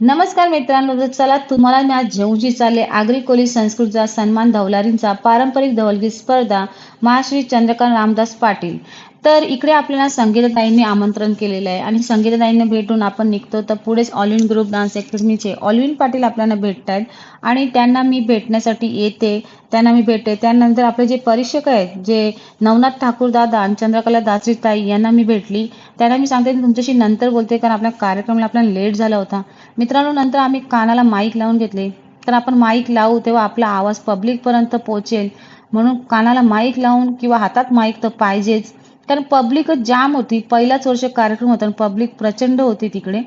नमस्कार मित्रांनो चला तुम्हाला मी आज जेवूची चालले आगरी कोली संस्कृतचा सन्मान धवलारींचा पारंपरिक धवलगीत स्पर्धा महाश्री चंद्रकांत रामदास पाटील. तर इकडे आपल्याला संगीतताईंनी आमंत्रण केलेलं आहे आणि संगीतताईंना भेटून आपण निघतो. तर पुढेच ऑल इन ग्रुप डान्स अकॅडमीचे ऑलविन पाटील आपल्याला भेटत आहेत आणि त्यांना मी भेटण्यासाठी येते. त्यांना मी भेटते. त्यानंतर आपले जे परीक्षक आहेत जे नवनाथ ठाकूर दादा आणि चंद्रकला दासरी ताई यांना मी भेटली. त्यांना मी सांगते की तुमच्याशी नंतर बोलते कारण आपल्या कार्यक्रमाला आपल्याला लेट झाला होता. मित्रांनो नंतर आम्ही कानाला माईक लावून घेतले. तर आपण माईक लावू तेव्हा आपला आवाज पब्लिकपर्यंत पोहोचेल. म्हणून कानाला माईक लावून किंवा हातात माईक तर पाहिजेच. कारण पब्लिकच जाम होती. पहिलाच वर्ष कार्यक्रम होता आणि पब्लिक प्रचंड होती तिकडे.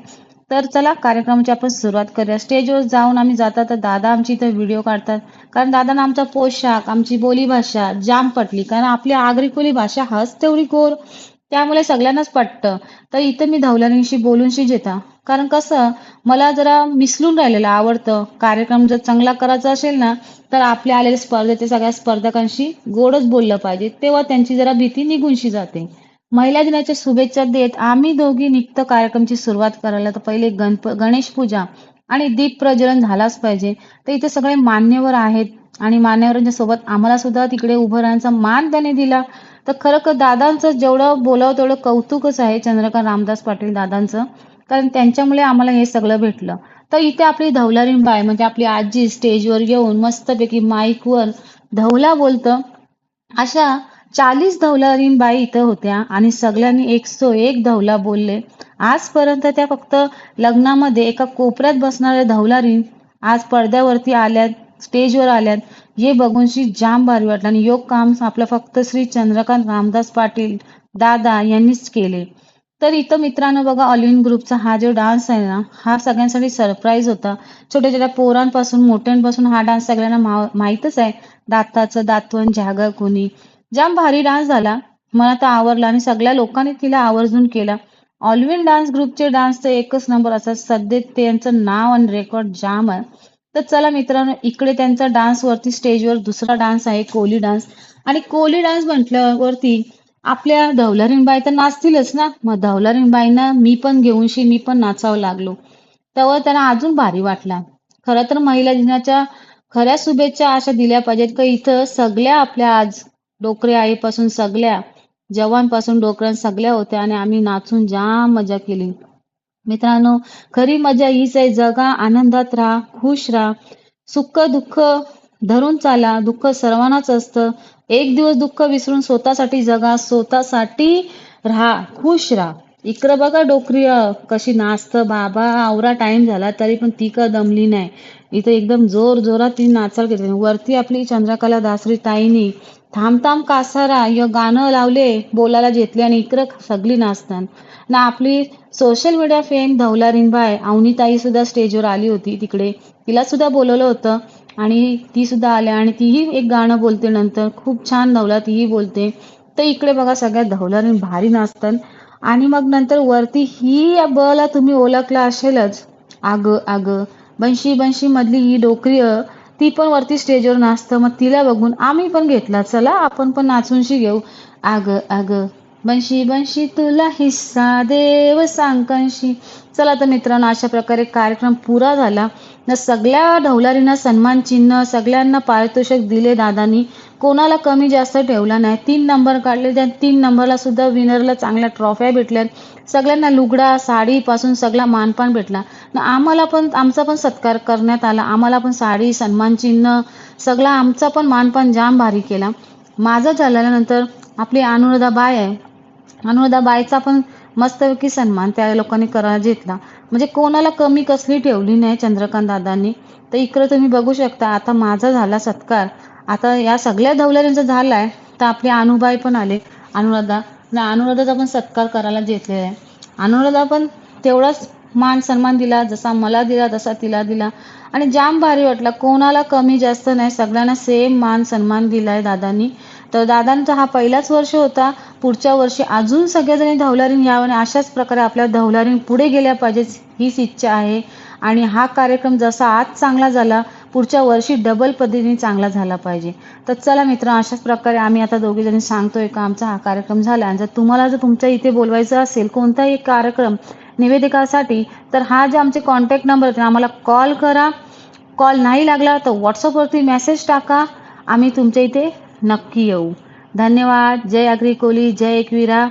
तर चला कार्यक्रमाची आपण सुरुवात करूया. स्टेजवर जाऊन आम्ही जातात तर दादा आमची इथं व्हिडिओ काढतात. कारण दादांना आमचा पोशाख आमची बोलीभाषा जाम पटली. कारण आपली आगरी कोली भाषा हस तेवढी गोर. त्यामुळे सगळ्यांनाच पटतं. तर इथं मी धवलानीशी बोलूनशी जेता कारण कसं मला जरा मिसळून राहिलेलं आवडतं. कार्यक्रम जर चांगला करायचा असेल ना तर आपल्या आलेल्या स्पर्धेच्या सगळ्या स्पर्धकांशी गोडच बोललं पाहिजे. तेव्हा त्यांची जरा भीती निघूनशी जाते. महिला दिनाच्या शुभेच्छा देत आम्ही दोघी निघत कार्यक्रमची सुरुवात करायला तर पहिले गणप गणेश पूजा आणि दीप प्रज्वलन झालाच पाहिजे. तर इथे सगळे मान्यवर आहेत आणि मान्यवरांच्या सोबत आम्हाला सुद्धा तिकडे उभं राहण्याचा मान त्याने दिला. तर खरं दादांचं जेवढं बोलावं तेवढं कौतुकच आहे चंद्रकांत रामदास पाटील दादांचं. कारण त्यांच्यामुळे आम्हाला हे सगळं भेटलं. तर इथे आपली धवलारीण बाय म्हणजे आपली आजी स्टेजवर येऊन मस्तपैकी माईकवर धवला बोलतं. अशा चाळीस धवलारीण बाई इथं होत्या आणि सगळ्यांनी एक सो एक धवला बोलले. आजपर्यंत त्या फक्त लग्नामध्ये एका कोपऱ्यात बसणाऱ्या धवलारीण आज पडद्यावरती आल्यात. स्टेजवर आल्यात. हे बघून श्री जाम भारी वाटलं आणि योग काम आपलं फक्त श्री चंद्रकांत रामदास पाटील दादा यांनीच केले. तर इथं मित्रांनो बघा ऑलिन ग्रुपचा हा जो डान्स आहे ना हा सगळ्यांसाठी सरप्राईज होता. छोट्या छोट्या पोरांपासून मोठ्यांपासून हा डान्स सगळ्यांना माहीतच आहे. दाताचं दातवण जागा कोणी. जाम भारी डान्स झाला. मला तर आवडला आणि सगळ्या लोकांनी तिला आवर्जून केला. ऑलविन डान्स ग्रुपचे डान्सचं एकच नंबर असा सध्या त्यांचं नाव आणि रेकॉर्ड जाम आहे. तर चला मित्रांनो इकडे त्यांचा डान्स वरती स्टेजवर दुसरा डान्स आहे कोली डान्स आणि कोली डान्स म्हटल्यावरती आपल्या बाई तर नाचतीलच ना? मग बाईना मी पण घेऊनशी मी पण नाचावं लागलो. तेव्हा त्यांना अजून भारी वाटला. खरं तर महिला दिनाच्या खऱ्या शुभेच्छा अशा दिल्या पाहिजेत का इथं सगळ्या आपल्या आज डोकरे आईपासून सगळ्या जवानपासून डोकऱ्या सगळ्या होत्या आणि आम्ही नाचून जाम मजा केली. मित्रांनो खरी मजा हीच आहे जगा आनंदात राहा खुश राहा. सुख दुःख धरून चाला दुःख सर्वांनाच असतं. एक दिवस दुःख विसरून स्वतःसाठी जगा स्वतःसाठी राहा खुश राहा. इकडं बघा डोकरी कशी नाचत बाबा आवरा टाइम झाला तरी पण ती का दमली नाही. इथं एकदम जोर जोरात ती नाचाल घेतली वरती आपली चंद्रकला दासरी ताईनी थांब थांब कासारा य गाणं लावले बोलायला घेतले आणि इकडं सगळी नाचतात ना आपली सोशल मीडिया फेम धवला रिंबाय अवनी ताई सुद्धा स्टेजवर आली होती तिकडे. तिला सुद्धा बोलवलं होतं आणि ती सुद्धा आल्या आणि तीही एक गाणं बोलते नंतर. खूप छान धवला तीही बोलते. तर इकडे बघा सगळ्यात धवलारीन भारी नाचतात आणि मग नंतर वरती ही बला तुम्ही ओळखला असेलच. आग आग. बनशी बनशी मधली ही डोकरी ती पण वरती स्टेजवर नाचतं. मग तिला बघून आम्ही पण घेतला. चला आपण पण नाचूनशी घेऊ. आग आग बनशी बनशी तुला हिस्सा देव सांगशी चला तर मित्रांनो अशा प्रकारे कार्यक्रम पुरा झाला. न सगळ्या ढवलारींना सन्मान चिन्ह सगळ्यांना पारितोषिक दिले दादानी. कोणाला कमी जास्त ठेवला नाही. तीन नंबर काढले त्या तीन नंबरला सुद्धा विनरला चांगल्या ट्रॉफ्या भेटल्यात सगळ्यांना लुगडा साडीपासून सगळा मानपान भेटला. आम्हाला पण आमचा पण सत्कार करण्यात आला. आम्हाला पण साडी सन्मान चिन्ह सगळा आमचा पण मानपान जाम भारी केला. माझं झाल्यानंतर आपली अनुराधा बाय आहे. अनुराधा बायचा पण मस्तपैकी सन्मान त्या लोकांनी करायला घेतला. म्हणजे कोणाला कमी कसली ठेवली नाही चंद्रकांत दादांनी. तर इकडं तुम्ही बघू शकता आता माझा झाला सत्कार. आता या सगळ्या धौलारींचं झाला आहे तर आपले अनुबाई पण आले. अनुराधा ना अनुराधाचा पण सत्कार करायला घेतलेला आहे. अनुराधा पण तेवढाच मान सन्मान दिला जसा मला दिला तसा तिला दिला. आणि जाम भारी वाटला कोणाला कमी जास्त नाही सगळ्यांना सेम मान सन्मान दिलाय दादांनी. तर दादांचा हा पहिलाच वर्ष होता पुढच्या वर्षी अजून सगळ्याजणी धवलारीन यावं आणि अशाच प्रकारे आपल्या धवलारीन पुढे गेल्या पाहिजेत हीच इच्छा आहे. आणि हा कार्यक्रम जसा आज चांगला झाला पुढच्या वर्षी डबल पद्धतीने चांगला झाला पाहिजे. तर चला मित्र अशाच प्रकारे आम्ही आता दोघेजणी सांगतोय का आमचा हा कार्यक्रम झाला. आणि जर तुम्हाला जर तुमच्या इथे बोलवायचं असेल कोणताही एक कार्यक्रम निवेदिकासाठी तर हा जे आमचे कॉन्टॅक्ट नंबर आहेत आम्हाला कॉल करा. कॉल नाही लागला तर व्हॉट्सअपवरती मेसेज टाका. आम्ही तुमच्या इथे नक्की येऊ. धन्यवाद. जय आगरी कोली. जय एकवीरा.